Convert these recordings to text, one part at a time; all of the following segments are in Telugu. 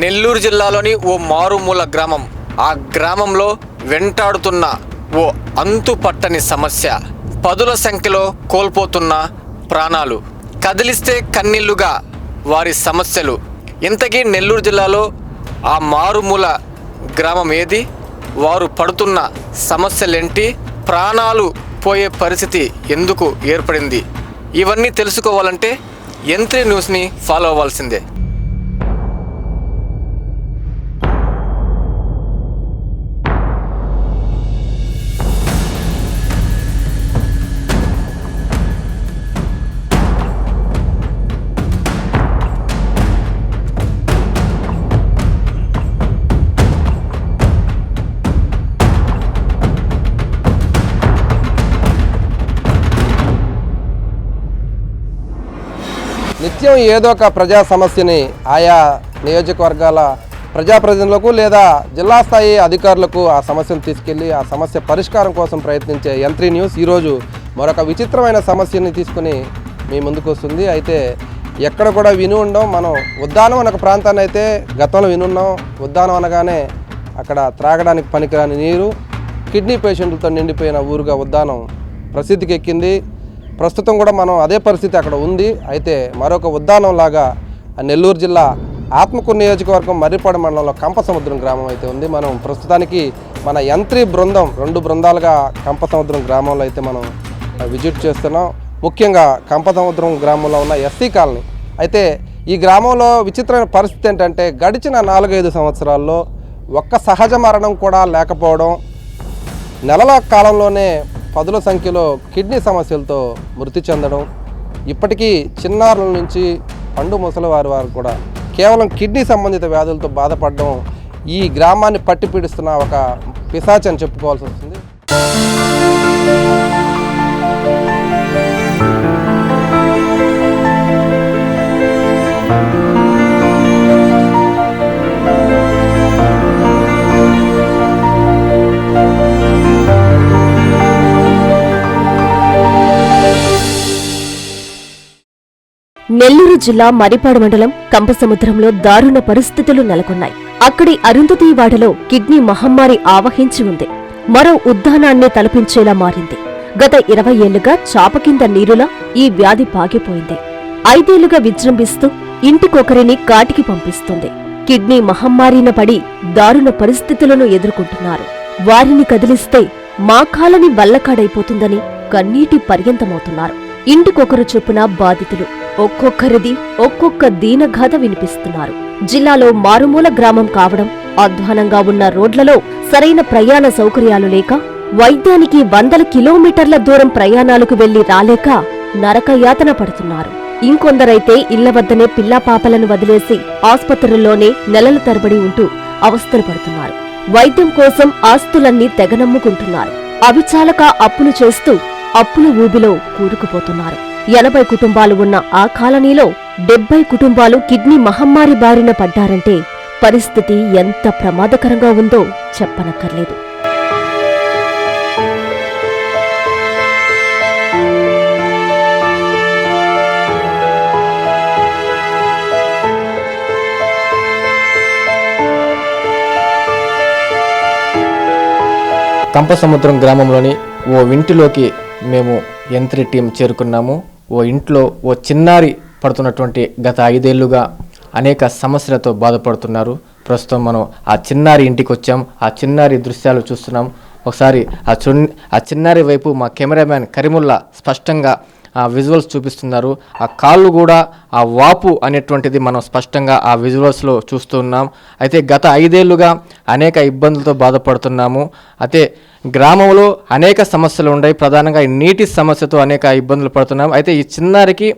నెల్లూరు జిల్లాలోని ఓ మారుమూల గ్రామం. ఆ గ్రామంలో వెంటాడుతున్న ఓ అంతు పట్టని సమస్య. పదుల సంఖ్యలో కోల్పోతున్న ప్రాణాలు. కదిలిస్తే కన్నీళ్ళుగా వారి సమస్యలు. ఇంతకీ నెల్లూరు జిల్లాలో ఆ మారుమూల గ్రామం ఏది? వారు పడుతున్న సమస్యలేంటి? ప్రాణాలు పోయే పరిస్థితి ఎందుకు ఏర్పడింది? ఇవన్నీ తెలుసుకోవాలంటే ఎంత్రీ న్యూస్ని ఫాలో అవ్వాల్సిందే. నిత్యం ఏదో ఒక ప్రజా సమస్యని ఆయా నియోజకవర్గాల ప్రజాప్రతినిధులకు లేదా జిల్లా స్థాయి అధికారులకు ఆ సమస్యను తీసుకెళ్ళి ఆ సమస్య పరిష్కారం కోసం ప్రయత్నించే ఎంత్రీ న్యూస్ ఈరోజు మరొక విచిత్రమైన సమస్యని తీసుకుని మీ ముందుకు వస్తుంది. అయితే ఎక్కడ కూడా విని ఉండం మనం ఉద్దానం అనే ప్రాంతాన్ని అయితే గతంలో వినున్నాం ఉద్దానం అనగానే అక్కడ త్రాగడానికి పనికిరాని నీరు కిడ్నీ పేషెంట్లతో నిండిపోయిన ఊరుగా ఉద్దానం ప్రసిద్ధికి ఎక్కింది. ప్రస్తుతం కూడా మనం అదే పరిస్థితి అక్కడ ఉంది. అయితే మరొక ఉద్దానం లాగా నెల్లూరు జిల్లా ఆత్మకూరు నియోజకవర్గం మర్రిపాడు మండలంలో కంపసముద్రం గ్రామం అయితే ఉంది. మనం ప్రస్తుతానికి మన యంత్రి బృందం రెండు బృందాలుగా కంపసముద్రం గ్రామంలో అయితే మనం విజిట్ చేస్తున్నాం. ముఖ్యంగా కంపసముద్రం గ్రామంలో ఉన్న ఎస్సీ కాలనీ. అయితే ఈ గ్రామంలో విచిత్రమైన పరిస్థితి ఏంటంటే గడిచిన నాలుగైదు సంవత్సరాల్లో ఒక్క సహజ మరణం కూడా లేకపోవడం నెలల కాలంలోనే పదుల సంఖ్యలో కిడ్నీ సమస్యలతో మృతి చెందడం ఇప్పటికీ చిన్నారుల నుంచి పండు ముసలి వారి వారు కూడా కేవలం కిడ్నీ సంబంధిత వ్యాధులతో బాధపడడం ఈ గ్రామాన్ని పట్టి పీడిస్తున్న ఒక పిశాచ్ అని చెప్పుకోవాల్సి వస్తుంది. నెల్లూరు జిల్లా మరిపాడు మండలం కంపసముద్రంలో దారుణ పరిస్థితులు నెలకొన్నాయి. అక్కడి అరుంధతీవాడలో కిడ్నీ మహమ్మారి ఆవహించి ఉంది. మరో ఉద్దానాన్ని తలపించేలా మారింది. గత ఇరవై ఏళ్ళుగా చాప కింద నీరులా ఈ వ్యాధి పాకిపోయింది ఐదేళ్ళుగా విజృంభిస్తూ ఇంటికొకరిని కాటికి పంపిస్తుంది. కిడ్నీ మహమ్మారిన పడి దారుణ పరిస్థితులను ఎదుర్కొంటున్నారు. వారిని కదిలిస్తే మా కాలని వల్లకాడైపోతుందని కన్నీటి పర్యంతమవుతున్నారు. ఇంటికొకరు చొప్పున బాధితులు. ఒక్కొక్కరిది ఒక్కొక్క దీనగాథ వినిపిస్తున్నారు. జిల్లాలో మారుమూల గ్రామం కావడం అధ్వానంగా ఉన్న రోడ్లలో సరైన ప్రయాణ సౌకర్యాలు లేక వైద్యానికి వందల కిలోమీటర్ల దూరం ప్రయాణాలకు వెళ్ళి రాలేక నరకయాతన పడుతున్నారు. ఇంకొందరైతే ఇళ్ళ వద్దనే పిల్లాపాపలను వదిలేసి ఆస్పత్రుల్లోనే నెలల తరబడి ఉంటూ అవస్థలు పడుతున్నారు. వైద్యం కోసం ఆస్తులన్నీ తెగనమ్ముకుంటున్నారు అవిచాలక అప్పులు చేస్తూ అప్పుల ఊబిలో కూరుకుపోతున్నారు. ఎనభై కుటుంబాలు ఉన్న ఆ కాలనీలో డెబ్బై కుటుంబాలు కిడ్నీ మహమ్మారి బారిన పడ్డారంటే పరిస్థితి ఎంత ప్రమాదకరంగా ఉందో చెప్పనక్కర్లేదు. కంపసముద్రం గ్రామంలోని ఓ ఇంటిలోకి మేము యంత్రి టీం చేరుకున్నాము. ఓ ఇంట్లో ఓ చిన్నారి పడుతున్నటువంటి గత ఐదేళ్ళుగా అనేక సమస్యలతో బాధపడుతున్నారు. ప్రస్తుతం మనం ఆ చిన్నారి ఇంటికి వచ్చాం ఆ చిన్నారి దృశ్యాలు చూస్తున్నాం. ఒకసారి ఆ చున్ ఆ చిన్నారి వైపు మా కెమెరామ్యాన్ కరిముల్లా స్పష్టంగా ఆ విజువల్స్ చూపిస్తున్నారు. ఆ కాళ్ళు కూడా ఆ వాపు అనేటువంటిది మనం స్పష్టంగా ఆ విజువల్స్లో చూస్తున్నాం. అయితే గత ఐదేళ్ళుగా అనేక ఇబ్బందులతో బాధపడుతున్నాము. అయితే గ్రామంలో అనేక సమస్యలు ఉన్నాయి. ప్రధానంగా నీటి సమస్యతో అనేక ఇబ్బందులు పడుతున్నాం. అయితే ఈ చిన్నారికి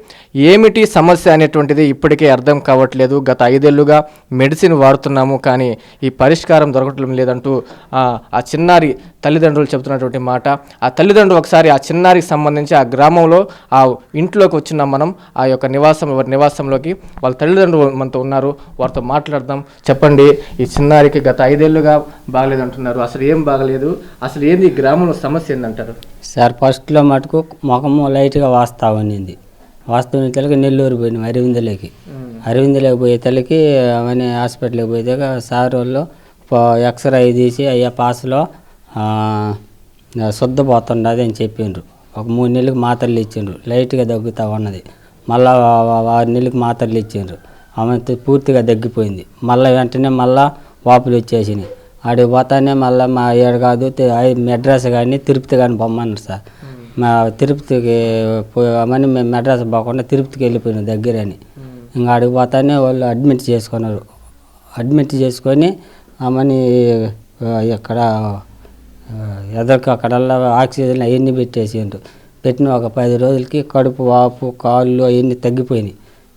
ఏమిటి సమస్య అనేటువంటిది ఇప్పటికే అర్థం కావట్లేదు. గత ఐదేళ్ళుగా మెడిసిన్ వాడుతున్నాము. కానీ ఈ పరిష్కారం దొరకటం లేదంటూ ఆ, చిన్నారి తల్లిదండ్రులు చెబుతున్నటువంటి మాట. ఆ తల్లిదండ్రులు ఒకసారి ఆ చిన్నారికి సంబంధించి ఆ గ్రామంలో ఆ ఇంట్లోకి వచ్చిన మనం ఆ యొక్క నివాసం వారి నివాసంలోకి వాళ్ళ తల్లిదండ్రులు మనతో ఉన్నారు వారితో మాట్లాడదాం. చెప్పండి ఈ చిన్నారికి గత ఐదేళ్ళుగా బాగలేదు అంటున్నారు అసలు ఏం బాగలేదు? అసలు ఏంది ఈ గ్రామంలో సమస్య ఏందంటారు? సార్ ఫస్ట్లో మటుకు ముఖము లైట్గా వాస్తా ఉన్నింది వాస్తవం తెలుగు నెల్లూరు పోయినాం అరవిందలోకి. అరవింద్లోకి పోయే తల్లికి అవన్నీ హాస్పిటల్కి పోయేదాకా సార్ వాళ్ళు ఎక్స్రే తీసి అయ్యా పాస్లో శుద్ధ పోతుండదు అని చెప్పిండ్రు. ఒక మూడు నెలలకు మాత్రలు ఇచ్చిండ్రు. లైట్గా దగ్గుతా ఉన్నది. మళ్ళా ఆరు నెలలకు మాత్రలు ఇచ్చిండ్రు. ఆమె పూర్తిగా తగ్గిపోయింది. మళ్ళీ వెంటనే మళ్ళా వాపులు వచ్చేసినాయి. ఆడికి పోతానే మళ్ళీ మా ఏడు కాదు మెడ్రాస్ కానీ తిరుపతి కానీ పొమ్మన్నారు సార్. మా తిరుపతికి పోయామని మేము మెడ్రాస్ పోకుండా తిరుపతికి వెళ్ళిపోయినాం దగ్గరని. ఇంకా ఆడికి పోతానే వాళ్ళు అడ్మిట్ చేసుకున్నారు. అడ్మిట్ చేసుకొని ఆమెని ఇక్కడ ఎదరికి అక్కడల్లా ఆక్సిజన్ అవన్నీ పెట్టేసిండ్రు. పెట్టిన ఒక పది రోజులకి కడుపు వాపు కాళ్ళు అవన్నీ తగ్గిపోయినాయి.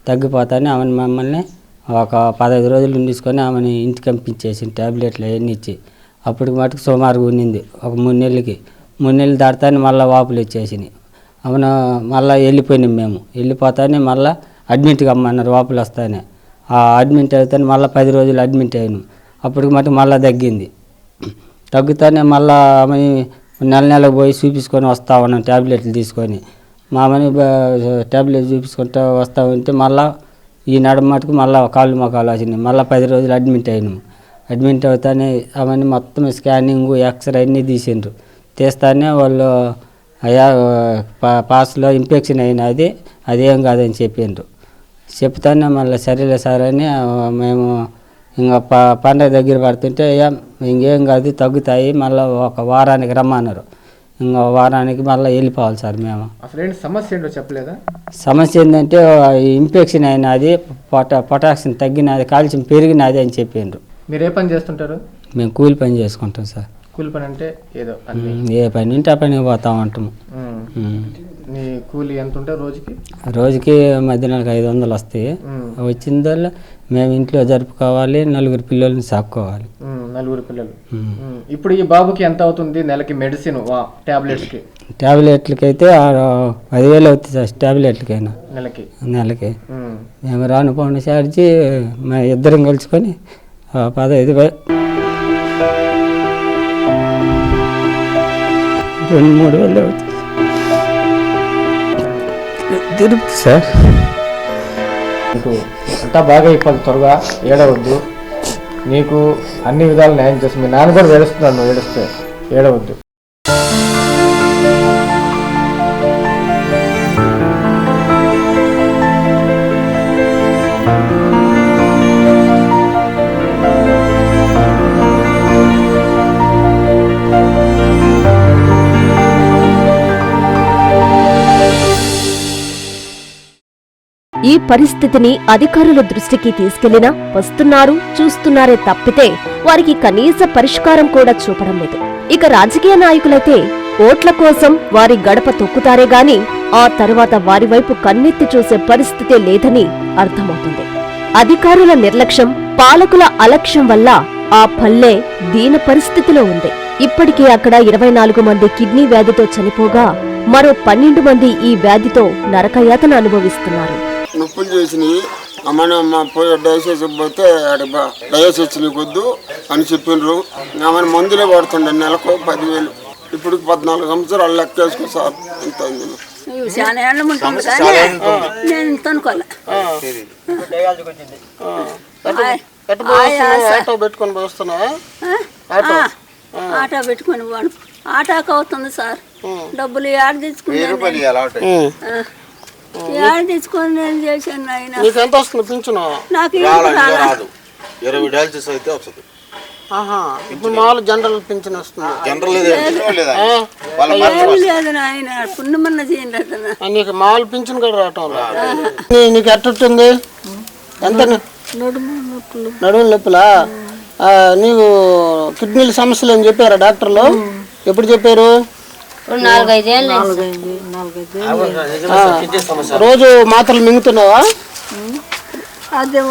తగ్గిపోతానే ఆమెను మమ్మల్ని ఒక పదహైదు రోజులు ఉండించుకొని ఆమెని ఇంటికి పంపించేసి ట్యాబ్లెట్లు అవన్నీ ఇచ్చి. అప్పటికి మటుకు సుమారుగా ఉన్నింది ఒక మూడు నెలలకి. మూడు నెలలు దాటుతానే మళ్ళీ వాపులు వచ్చేసినాయి. అవును మళ్ళీ వెళ్ళిపోయినాం మేము. వెళ్ళిపోతానే మళ్ళీ అడ్మిట్గా అమ్మన్నారు వాపులు వస్తానే. ఆ అడ్మిట్ అవుతానే మళ్ళీ పది రోజులు అడ్మిట్ అయినాం. అప్పటికి మటుకు మళ్ళీ తగ్గింది. తగ్గుతానే మళ్ళీ ఆమె నెల నెలకు పోయి చూపించుకొని వస్తా ఉన్నాం ట్యాబ్లెట్లు తీసుకొని. మా మని ట్యాబ్లెట్ చూపించుకుంటూ వస్తా ఉంటే మళ్ళా ఈ నడమ మటుకు మళ్ళీ కాళ్ళు మొక్కలు వచ్చినాయి. మళ్ళీ పది రోజులు అడ్మిట్ అయినాము అడ్మిట్ అవుతానే అవన్నీ మొత్తం స్కానింగ్ ఎక్స్రే అన్నీ తీసిండ్రు. తీస్తానే వాళ్ళు అయ్యా పా- పాస్లో ఇన్ఫెక్షన్ అయినది అదేం కాదని చెప్పిండ్రు. చెప్తానే మళ్ళీ సరేలే సార్ అని మేము ఇంకా ప పండగ దగ్గర పడుతుంటే "అయ్యా, ఇంకేం కాదు తగ్గుతాయి మళ్ళీ ఒక వారానికి రమ్మన్నారు. ఇంకా వారానికి మళ్ళీ వెళ్ళిపోవాలి సార్ మేము. అసలు ఏంటి సమస్య ఏంటో చెప్పలేదా? సమస్య ఏంటంటే ఇన్ఫెక్షన్ అయినది పొట పొటాక్సిన్ తగ్గినది కాల్షియం పెరిగినది అని చెప్పిండ్రు. మీరు ఏ పని చేస్తుంటారు? మేము కూలి పని చేసుకుంటాం సార్. కూలి పని అంటే ఏదో అన్ని ఏ పని ఉంటే ఆ పనికి పోతా ఉంటాము ఉమ్. నీ కూలి ఎంత ఉంటే రోజుకి? రోజుకి మధ్యాహ్నానికి ఐదు వందలు వస్తాయి. ఉమ్. వచ్చిందల్లా మేము ఇంట్లో జరుపుకోవాలి నలుగురు పిల్లల్ని సాక్కోవాలి. నలుగురు పిల్లలు. ఇప్పుడు ఈ బాబుకి ఎంత అవుతుంది నెలకి మెడిసిన్ టాబ్లెట్స్కి? ట్యాబ్లెట్లకి అయితే పదివేలు అవుతుంది సార్ ట్యాబ్లెట్లకైనా నెలకి. నెలకి. మేము. రాను పోను ఛార్జీ మా ఇద్దరం కలుసుకొని పదహైదు రెండు మూడు వేలు అవుతుంది. తిరుపతి సార్. నీకు అంతా బాగా అయిపోదు త్వరగా ఏడవద్దు. నీకు అన్ని విధాలు న్యాయం చేసి మీ నాన్న కూడా ఏడుస్తున్నాడు నువ్వు ఏడుస్తే ఏడవద్దు. ఈ పరిస్థితిని అధికారుల దృష్టికి తీసుకెళ్ళినా వస్తున్నారు చూస్తున్నారే తప్పితే వారికి కనీస పరిష్కారం కూడా చూపడం లేదు. ఇక రాజకీయ నాయకులైతే ఓట్ల కోసం వారి గడప తొక్కుతారే గాని ఆ తర్వాత వారి వైపు కన్నెత్తి చూసే పరిస్థితే లేదని అర్థమవుతుంది. అధికారుల నిర్లక్ష్యం పాలకుల అలక్ష్యం వల్ల ఆ పల్లె దీన పరిస్థితిలో ఉంది. ఇప్పటికే అక్కడ ఇరవై నాలుగు మంది కిడ్నీ వ్యాధితో చనిపోగా మరో పన్నెండు మంది ఈ వ్యాధితో నరకయాతన అనుభవిస్తున్నారు. నొప్పులు చేసినాయి. అమ్మని అమ్మ పోయి డయాసిస్ పోతే డయాసిస్ నీకు వద్దు అని చెప్పిండ్రు ఆమెను మందులే పడుతుండే నెలకు పదివేలు. ఇప్పుడు పద్నాలుగు సంవత్సరాలు లెక్కేసుకో సార్ ఎంత అయింది నువ్వు చాలా ఏళ్ళ ఉంటుంది కానీ నేను ఇంత అనుకోలే. ఆటో పెట్టుకొని పోస్తున్నావా ఆటో. పెట్టుకొని వాడు. ఆటోకి అవుతుంది సార్. డబ్బులు ఏడ తెచ్చుకున్నాను నేను చేశాను ఆయన నీకు ఎంత వస్తుంది పింఛను నాకు రాదు. ఇరవై డయాలసిస్ అయితే వస్తుంది. ఆహా ఇప్పుడు మామూలు జనరల్ పింఛన్ వస్తుంది. జనరల్ లేదా ఆ, ఏమి లేదు నాయన పుణ్యమన్న చేయండి అతను. నీకు మామూలు పింఛన్ కూడా రావటం లేదు. నీకు ఎట్టుంది ఎంత ని- నడుము నొప్పులు. నీవు కిడ్నీల సమస్యలు అని చెప్పారా డాక్టర్లు? ఎప్పుడు చెప్పారు? రోజు మాత్రలు మింగుతున్నావా? అదే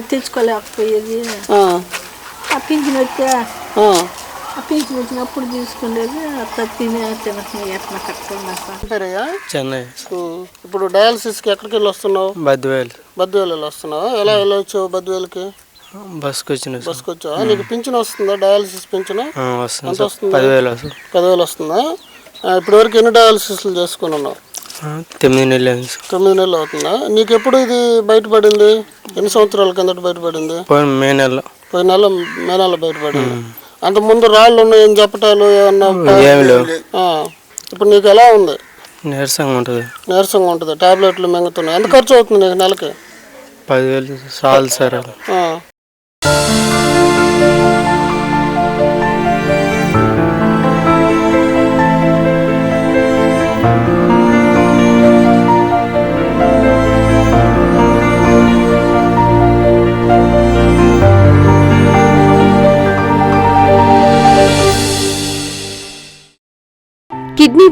తెచ్చుకోలేకపోయేది ఆ, పింఛన్ వచ్చా ఆ. పింఛన్ వచ్చినప్పుడు తీసుకునేది తిని కట్టుకున్నా? చెన్నై. ఇప్పుడు డయాలసిస్కి ఎక్కడికి వెళ్ళి వస్తున్నావు? బద్వేల్. బద్వేలు వెళ్ళి వస్తున్నావా? ఎలా వెళ్ళొచ్చావు బద్వేలకి? బస్కి వచ్చిన బస్కి వచ్చావా నీకు పింఛన్ వస్తుందా? డయాలసిస్ పింఛన్? ఆ, వస్తుంది ఎంత సార్. వస్తుంది? పదివేలు వస్తుంది. పదివేలు వస్తుందా? ఆ, ఇప్పటి వరకు ఎన్ని డయాలసిస్లు చేసుకుని ఉన్నావు తొమ్మిది నెలలు అయింది సార్. తొమ్మిది నెలలు అవుతుందా? నీకు ఎప్పుడు ఇది బయటపడింది? ఎన్ని సంవత్సరాల కిందట బయటపడింది? పోయిన మే నెలలో. పోయిన నెల మే నెల బయటపడింది. అంత ముందు రాళ్ళు చెప్పటాలు ఏమన్నా ఏమి లేవు. ఆ, ఇప్పుడు నీకు ఎలా ఉంది? నీరసంగా ఉంటుంది. నీరసంగా ఉంటుంది. టాబ్లెట్లు మింగుతున్నాయి. ఎంత ఖర్చు అవుతుంది నీకు నెలకి? పదివేలు చాలు సార్ అది. ఆ.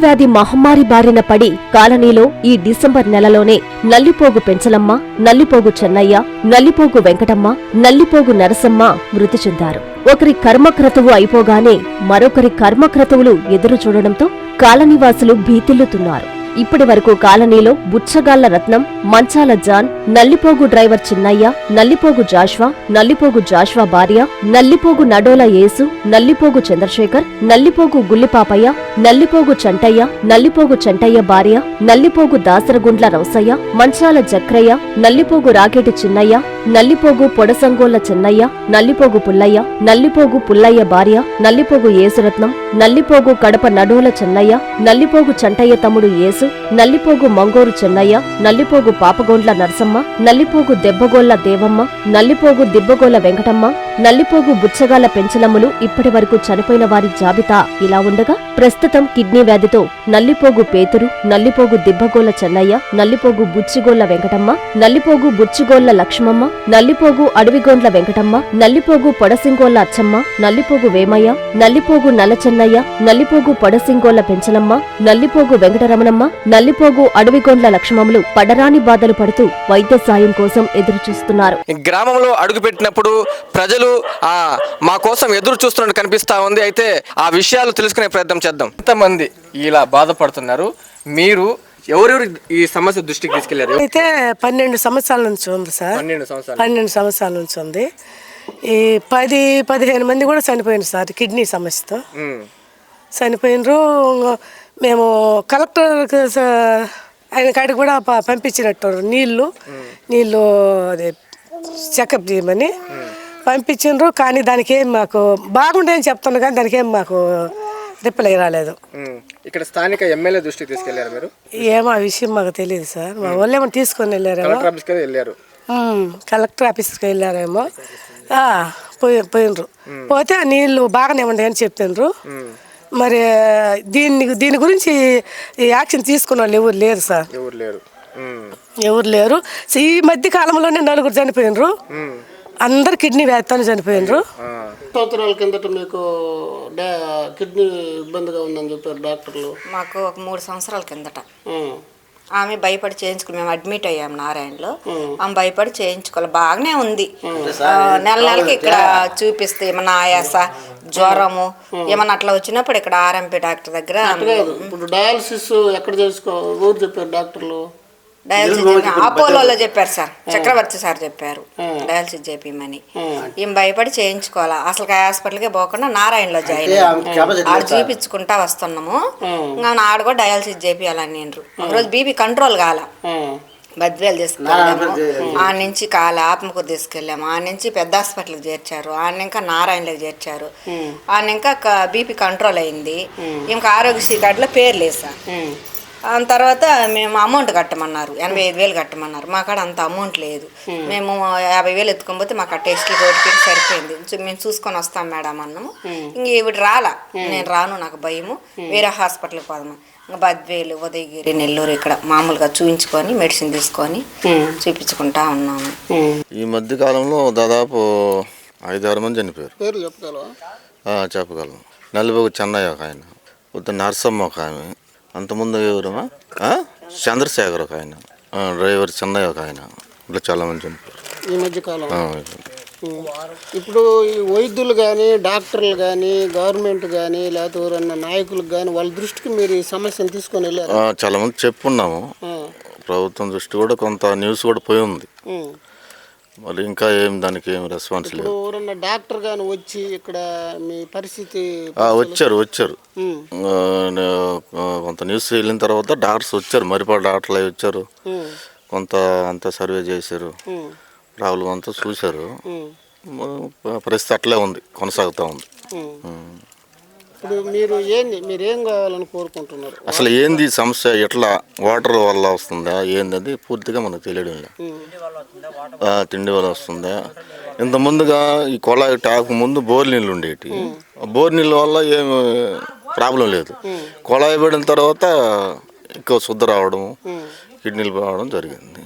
వ్యాధి మహమ్మారి బారిన పడి కాలనీలో ఈ డిసెంబర్ నెలలోనే నల్లిపోగు పెంచలమ్మ నల్లిపోగు చెన్నయ్య నల్లిపోగు వెంకటమ్మ నల్లిపోగు నరసమ్మ మృతి చెందారు. ఒకరి కర్మక్రతువు అయిపోగానే మరొకరి కర్మక్రతువులు ఎదురు చూడడంతో కాలనీవాసులు భీతిల్లుతున్నారు. ఇప్పటి వరకు కాలనీలో Buchagalla Ratnam Manchala John Nallipogu driver Chinnaiah Nallipogu Joshua Nallipogu Joshua భార్య నల్లిపోగు నడోల యేసు నల్లిపోగు చంద్రశేఖర్ నల్లిపోగు గుల్లిపాపయ్య నల్లిపోగు చంటయ్య నల్లిపోగు చంటయ్య భార్య నల్లిపోగు దాసరగుండ్ల రౌసయ్య మంచాల జక్రయ్య నల్లిపోగు రాకేటి చిన్నయ్య నల్లిపోగు పొడసంగోళ్ళ చెన్నయ్య నల్లిపోగు పుల్లయ్య నల్లిపోగు పుల్లయ్య భార్య నల్లిపోగు యేసురత్నం నల్లిపోగు కడప నడోల చెన్నయ్య నల్లిపోగు చంటయ్య తమ్ముడు యేసు నల్లిపోగు మంగోరు చెన్నయ్య నల్లిపోగు పాపగోండ్ల నరసమ్మ నల్లిపోగు దెబ్బగోళ్ళ దేవమ్మ నల్లిపోగు దిబ్బగోళ్ళ వెంకటమ్మ నల్లిపోగు బుచ్చగాల పెంచలమ్ములు ఇప్పటి వరకు చనిపోయిన వారి జాబితా ఇలా ఉండగా ప్రస్తుతం కిడ్నీ వ్యాధితో నల్లిపోగు పేతురు నల్లిపోగు దిబ్బగోళ్ళ చెన్నయ్య నల్లిపోగు బుచ్చిగోళ్ళ వెంకటమ్మ నల్లిపోగు బుచ్చిగోళ్ళ లక్ష్మమ్మ నల్లిపోగు అడవిగోండ్ల వెంకటమ్మ నల్లిపోగు పొడసింగోళ్ళ అచ్చమ్మ నల్లిపోగు వేమయ్య నల్లిపోగు నల్లచెన్నయ్య నల్లిపోగు పొడసింగోళ్ళ పెంచలమ్మ నల్లిపోగు వెంకటరమణమ్మ నల్లిపోగు అడవిగోండ్ల లక్ష్మమ్మలు పడరాని బాధలు పడుతూ వైద్య సాయం కోసం ఎదురు చూస్తున్నారు గ్రామంలో అడుగుపెట్టినప్పుడు ప్రజలు ఆ, మా కోసం ఎదురు చూస్తున్నట్టు కనిపిస్తా ఉంది. అయితే ఆ విషయాలు తెలుసుకునే ప్రయత్నం చేద్దాం. ఎంతమంది ఇలా బాధపడుతున్నారు? మీరు ఎవరెవరు ఈ సమస్య దృష్టికి తీసుకెళ్ళారు? అయితే పన్నెండు సంవత్సరాల నుంచి ఉంది సార్. పన్నెండు సంవత్సరాలు. పన్నెండు సంవత్సరాల నుంచి ఉంది. ఈ పది పదిహేను మంది కూడా చనిపోయింది సార్ కిడ్నీ సమస్యతో. చనిపోయినరు మేము కలెక్టర్ ఆయన కాడికి కూడా పంపించినట్టు నీళ్ళు నీళ్ళు అదే చెకప్ చేయమని పంపించిండ్రు. కానీ దానికి ఏం మాకు బాగుండేని చెప్తున్నా కానీ దానికి ఏం మాకు రిప్లై రాలేదు. ఇక్కడ స్థానిక ఎమ్మెల్యే దృష్టికి తీసుకెళ్ళారు మీరు? ఏమో ఆ విషయం మాకు తెలియదు సార్. మా వాళ్ళు ఏమో తీసుకొని వెళ్ళారేమో. కలెక్టర్ ఆఫీస్కి వెళ్ళారు. కలెక్టర్ ఆఫీస్కి వెళ్ళారేమో. పోయి పోయినరు పోతే ఆ నీళ్ళు బాగానే ఉండే అని చెప్పిండ్రు. మరి దీన్ని దీని గురించి ఈ యాక్షన్ తీసుకున్న వాళ్ళు ఎవరు లేరు సార్. ఎవరు లేరు. ఎవరు లేరు. ఈ మధ్య కాలంలోనే నలుగురు చనిపోయినరు. అందరు కిడ్నీ వ్యాధితో చనిపోయినరు. సంవత్సరాల కిందట మీకు డా కిడ్నీ ఇబ్బందిగా ఉందని చెప్పారు డాక్టర్లు. మాకు ఒక మూడు సంవత్సరాల కిందట. ఆమె భయపడి చేయించుకుని మేము అడ్మిట్ అయ్యాం నారాయణలో. ఆమె భయపడి చేయించుకోవాలి. బాగానే ఉంది. నెల నెలకి ఇక్కడ చూపిస్తే ఏమన్నా ఆయాస జ్వరము ఏమన్నా అట్లా వచ్చినప్పుడు ఇక్కడ ఆర్ఎంపీ డాక్టర్ దగ్గర ఇప్పుడు డయాలసిస్ ఎక్కడ చేసుకో ఊరు చెప్పారు డాక్టర్లు. డయాలసిస్ అపోలోలో చెప్పారు సార్. చక్రవర్తి సార్ చెప్పారు. డయాలసిస్ చేపిమని ఏం భయపడి చేయించుకోవాలా. అసలు హాస్పిటల్కే పోకుండా నారాయణలో జాయిన్. ఆడ చూపించుకుంటా వస్తున్నాము. ఇంకా ఆడ కూడా డయాలసిస్ చేపియాలని నేను ఒకరోజు బీపీ కంట్రోల్ కాల. బద్వేలు తీసుకెళ్ళాము ఆ నుంచి కాల ఆత్మకూరు తీసుకెళ్ళాము ఆ నుంచి పెద్ద హాస్పిటల్కి చేర్చారు. ఆ ఇంకా నారాయణలోకి చేర్చారు. ఆ. ఇంకా బీపీ కంట్రోల్ అయింది. ఇంకా ఆరోగ్యశ్రీ కార్డులో పేరు లేదు సార్. ఆ తర్వాత మేము అమౌంట్ కట్టమన్నారు. ఎనభై ఐదు వేలు కట్టమన్నారు. మా కాడ అంత అమౌంట్ లేదు. మేము యాభై వేలు ఎత్తుకొని పోతే మాకు ఆ టెస్ట్లు కోటికి సరిపోయింది. మేము చూసుకొని వస్తాం మేడం అన్నాము. ఇంక ఇవిడ రాలా. నేను రాను నాకు భయము. వేరే హాస్పిటల్కి పోదాము ఇంకా బద్వేలు ఉదయగిరి నెల్లూరు ఇక్కడ మామూలుగా చూయించుకొని మెడిసిన్ తీసుకొని చూపించుకుంటా ఉన్నాము. ఈ మధ్య కాలంలో దాదాపు ఐదారు మంది చనిపోయారు. చెప్పగలవా ఆ, చెప్పగలను. నలుగురు చెన్నయ్య ఒక ఆయన. ఉత్త నరసమ్మ ఒక ఆమె. అంతకుముందు ఎవరమ్మా? చంద్రశేఖర్ ఒక ఆయన. డ్రైవర్ చెన్నయ్య ఒక ఆయన. ఇట్లా చాలా మంది చనిపోయారు ఈ మధ్య కాలం. ఇప్పుడు ఈ వైద్యులు కానీ డాక్టర్లు కానీ గవర్నమెంట్ కానీ లేకపోతే ఎవరన్నా నాయకులకు కానీ వాళ్ళ దృష్టికి మీరు ఈ సమస్యను తీసుకొని వెళ్ళారు? చాలా మంది చెప్పున్నాము. ప్రభుత్వం దృష్టి కూడా కొంత న్యూస్ కూడా పోయి ఉంది. మరి ఇంకా ఏం దానికి ఏం రెస్పాన్స్ లేదు. ఎవరన్నా డాక్టర్ గాని వచ్చి ఇక్కడ మీ పరిస్థితి వచ్చారు వచ్చారు. కొంత న్యూస్ వెళ్ళిన తర్వాత డాక్టర్స్ వచ్చారు మరిపాడు డాక్టర్లు అవి వచ్చారు. కొంత అంతా సర్వే చేశారు. రావులు అంతా చూశారు. పరిస్థితి అట్లే ఉంది కొనసాగుతూ ఉంది. ఇప్పుడు మీరు ఏంది మీరు ఏం కావాలని కోరుకుంటున్నారు? అసలు ఏంది సమస్య? ఎట్లా? వాటర్ వల్ల వస్తుందా? ఏంది అది పూర్తిగా మనకు తెలియడం లేదు. తిండి వల్ల వస్తుందా? ఇంత ముందుగా ఈ కొళాయి ట్యాప్ ముందు బోర్ నీళ్ళు ఉండేటి. ఆ బోర్ నీళ్ళ వల్ల ఏం ప్రాబ్లం లేదు. కొళాయి పడిన తర్వాత ఎక్కువ శుద్ధ రావడం కిడ్నీలు రావడం జరిగింది.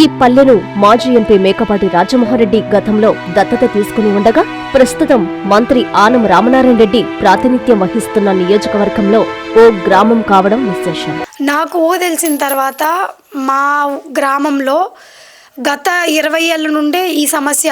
ఈ పల్లెను మాజీ ఎంపీ మేకపాటి రాజమోహన్రెడ్డి గతంలో దత్తత తీసుకుని ఉండగా ప్రస్తుతం మంత్రి ఆనం రామనారాయణ రెడ్డి ప్రాతినిధ్యం వహిస్తున్న నియోజకవర్గంలో ఓ గ్రామం కావడం విశేషం. నాకు తెలిసిన తర్వాత మా గ్రామంలో గత ఇరవై ఏళ్ళ నుండే ఈ సమస్య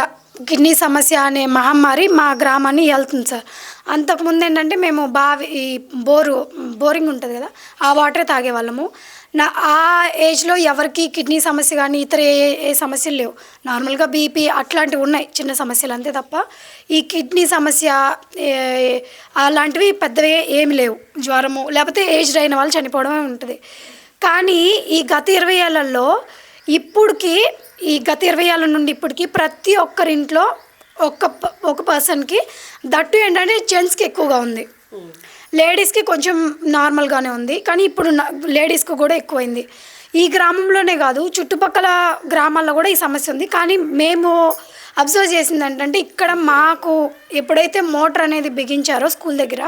కిడ్నీ సమస్య అనే మహమ్మారి మా గ్రామాన్ని వెళ్తుంది సార్. అంతకుముందు ఏంటంటే మేము బావి ఈ బోరు బోరింగ్ ఉంటుంది కదా ఆ వాటరే తాగేవాళ్ళము. నా ఆ ఏజ్లో ఎవరికి కిడ్నీ సమస్య కానీ ఇతర ఏ ఏ సమస్యలు లేవు. నార్మల్గా బీపీ అట్లాంటివి ఉన్నాయి చిన్న సమస్యలు అంతే తప్ప. ఈ కిడ్నీ సమస్య అలాంటివి పెద్దవి ఏమి లేవు జ్వరము లేకపోతే ఏజ్డ్ అయిన వాళ్ళు చనిపోవడమే ఉంటుంది. కానీ ఈ గత ఇరవై ఏళ్ళల్లో ఇప్పుడుకి ఈ గత ఇరవై ఏళ్ళ నుండి ఇప్పటికి ప్రతి ఒక్కరింట్లో ఒక్క ప- ఒక పర్సన్కి దట్టు ఏంటంటే జెంట్స్కి ఎక్కువగా ఉంది. లేడీస్కి కొంచెం నార్మల్గానే ఉంది. కానీ ఇప్పుడు లేడీస్కి కూడా ఎక్కువైంది. ఈ గ్రామంలోనే కాదు చుట్టుపక్కల గ్రామాల్లో కూడా ఈ సమస్య ఉంది. కానీ మేము అబ్జర్వ్ చేసింది ఏంటంటే ఇక్కడ మాకు ఎప్పుడైతే మోటార్ అనేది బిగించారో స్కూల్ దగ్గర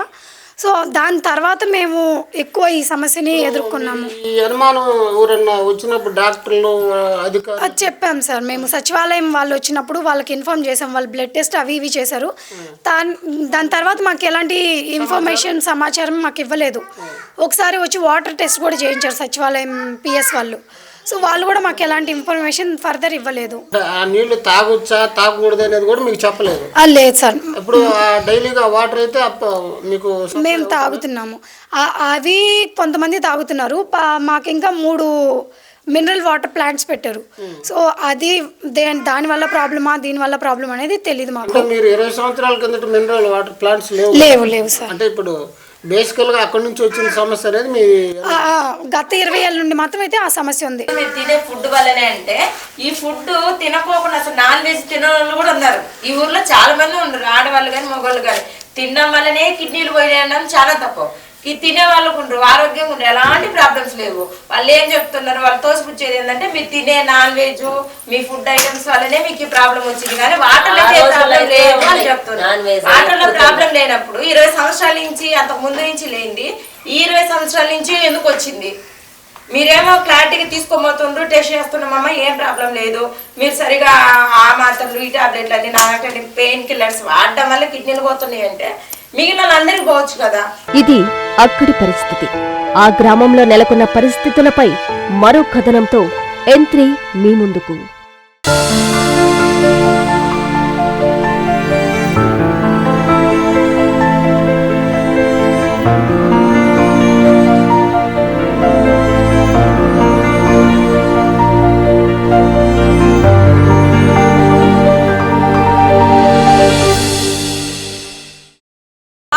సో దాని తర్వాత మేము ఎక్కువ ఈ సమస్యని ఎదుర్కొన్నాము. ఈ అనుమానం ఎవరన్నా వచ్చినప్పుడు డాక్టర్లు అధికారులు? అది చెప్పాం సార్. మేము సచివాలయం వాళ్ళు వచ్చినప్పుడు వాళ్ళకి ఇన్ఫార్మ్ చేసాం వాళ్ళు బ్లడ్ టెస్ట్ అవి ఇవి చేశారు. దాని దాని తర్వాత మాకు ఎలాంటి ఇన్ఫర్మేషన్ సమాచారం మాకు ఇవ్వలేదు. ఒకసారి వచ్చి వాటర్ టెస్ట్ కూడా చేయించారు సచివాలయం పిఎస్ వాళ్ళు. సో వాళ్ళు కూడా మాకు ఎలాంటి ఇన్ఫర్మేషన్ ఫర్దర్ ఇవ్వలేదు. ఆ నీళ్ళు తాగొచ్చా తాగకూడదు అనేది కూడా మీకు చెప్పలేదు. ఆ, లేదు సార్. ఇప్పుడు ఆ డైలీగా వాటర్ అయితే అప్ప మీకు మేము తాగుతున్నాము. ఆ- అవి కొంతమంది తాగుతున్నారు. పా- మాకు ఇంకా మూడు మినరల్ వాటర్ ప్లాంట్స్ పెట్టారు. సో అది దే దానివల్ల ప్రాబ్లమా దీనివల్ల ప్రాబ్లం అనేది తెలియదు మాకు. మీరు ఇరవై సంవత్సరాల కిందట మినరల్ వాటర్ ప్లాంట్స్ లేవు. లేవు లేవు సార్. అంటే ఇప్పుడు బేసికల్గా అక్కడి నుంచి వచ్చిన సమస్య అనేది మీ ఆ, ఆ, గత ఇరవై ఏళ్ళ నుండి మాత్రం అయితే ఆ సమస్య ఉంది. మీరు తినే ఫుడ్ వల్లనే అంటే ఈ ఫుడ్ తినకోకుండా అసలు నాన్ వెజ్ తినే వాళ్ళు కూడా ఉన్నారు. ఈ ఊర్లో చాలా మంది ఉన్నారు ఆడవాళ్ళు కానీ మగవాళ్ళు కానీ. తినడం వల్లనే కిడ్నీలు పోయినాయి అనడం చాలా తక్కువ ఈ తినే వాళ్ళకు ఉండరు ఆరోగ్యంగా ఉండరు ఎలాంటి ప్రాబ్లమ్స్ లేవు. వాళ్ళు ఏం చెప్తున్నారు? వాళ్ళు తోసిపుచ్చేది ఏంటంటే మీరు తినే నాన్ వెజ్ మీ ఫుడ్ ఐటమ్స్ వల్లనే మీకు ప్రాబ్లం వచ్చింది. కానీ వాటర్లో ఏ ప్రాబ్లం లేదు అని చెప్తున్నారు. వాటర్లో ప్రాబ్లం లేనప్పుడు ఇరవై సంవత్సరాల నుంచి అంతకు ముందు నుంచి లేనిది ఈ ఇరవై సంవత్సరాల నుంచి ఎందుకు వచ్చింది? మీరేమో క్లారిటీగా తీసుకోబోతుండ్రు టెస్ట్ చేస్తున్నామమ్మా ఏం ప్రాబ్లం లేదు. మీరు సరిగా ఆ మాత్రలు ఈ టాబ్లెట్లు అన్ని నాకంటే పెయిన్ కిల్లర్స్ వాడడం వల్ల కిడ్నీలు పోతున్నాయి అంటే మిగిలిన వాళ్ళందరికీ పోవచ్చు కదా. ఇది అక్కడి పరిస్థితి. ఆ గ్రామంలో నెలకొన్న పరిస్థితులపై మరో కథనంతో ఎంత్రి మీ ముందుకు.